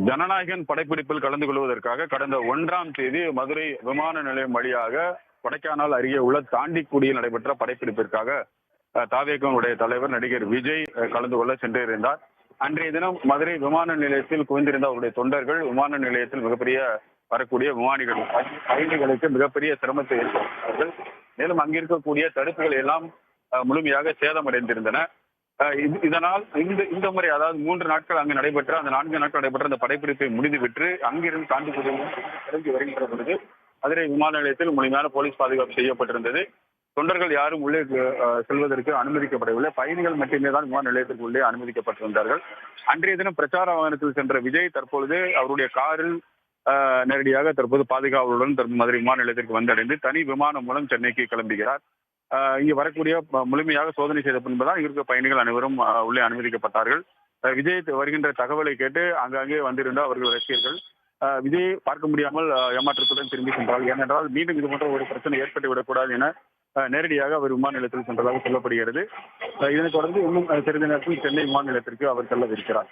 ஜனநாயகன் படைப்பிடிப்பில் கலந்து கொள்வதற்காக கடந்த ஒன்றாம் தேதி மதுரை விமான நிலையம் வழியாக கொடைக்கானல் அருகே உள்ள தாண்டிக்குடியில் நடைபெற்ற படைப்பிடிப்பிற்காக அஹ், தாவேகனுடைய தலைவர் நடிகர் விஜய் கலந்து கொள்ள சென்றிருந்தார். அன்றைய தினம் மதுரை விமான நிலையத்தில் குவிந்திருந்த அவருடைய தொண்டர்கள் விமான நிலையத்தில் மிகப்பெரிய வரக்கூடிய விமானிகள் பயணிகளுக்கு மிகப்பெரிய சிரமத்தை ஏற்படுத்தினார்கள். மேலும் அங்கிருக்கக்கூடிய தடுப்புகள் எல்லாம் முழுமையாக சேதமடைந்திருந்தன. இதனால் இந்த இந்த முறை அதாவது மூன்று நாட்கள் அங்கு நடைபெற்ற அந்த நான்கு நாட்கள் நடைபெற்ற அந்த படைப்பிடிப்பை முடிந்துவிட்டு அங்கிருந்து தாண்டி கிளம்பி வருகின்ற பொழுது மதுரை விமான நிலையத்தில் முழுமையான போலீஸ் பாதுகாப்பு செய்யப்பட்டிருந்தது. தொண்டர்கள் யாரும் உள்ளே செல்வதற்கு அனுமதிக்கப்படவில்லை. பயணிகள் மட்டுமே தான் விமான நிலையத்திற்கு உள்ளே அனுமதிக்கப்பட்டிருந்தார்கள். அன்றைய தினம் பிரச்சார வாகனத்தில் சென்ற விஜய் தற்பொழுது அவருடைய காரில் நேரடியாக தற்போது பாதுகாவலுடன் மதுரை விமான நிலையத்திற்கு வந்தடைந்து தனி விமானம் மூலம் சென்னைக்கு கிளம்புகிறார். இங்கு வரக்கூடிய முழுமையாக சோதனை செய்த பின்புதான் இருக்க பயணிகள் அனைவரும் உள்ளே அனுமதிக்கப்பட்டார்கள். விஜய் வருகின்ற தகவலை கேட்டு அங்கங்கே வந்திருந்த அவர்கள் ரசிகர்கள் ஆஹ் விஜயை பார்க்க முடியாமல் ஏமாற்றத்துடன் திரும்பி சென்றார்கள். ஏனென்றால் மீண்டும் இது போன்ற ஒரு பிரச்சனை ஏற்பட்டு விடக்கூடாது என நேரடியாக அவர் விமான நிலையத்தில் சென்றதாக சொல்லப்படுகிறது. இதனைத் தொடர்ந்து இன்னும் சிறிது நேரத்தில் சென்னை விமான நிலையத்திற்கு அவர் செல்லவிருக்கிறார்.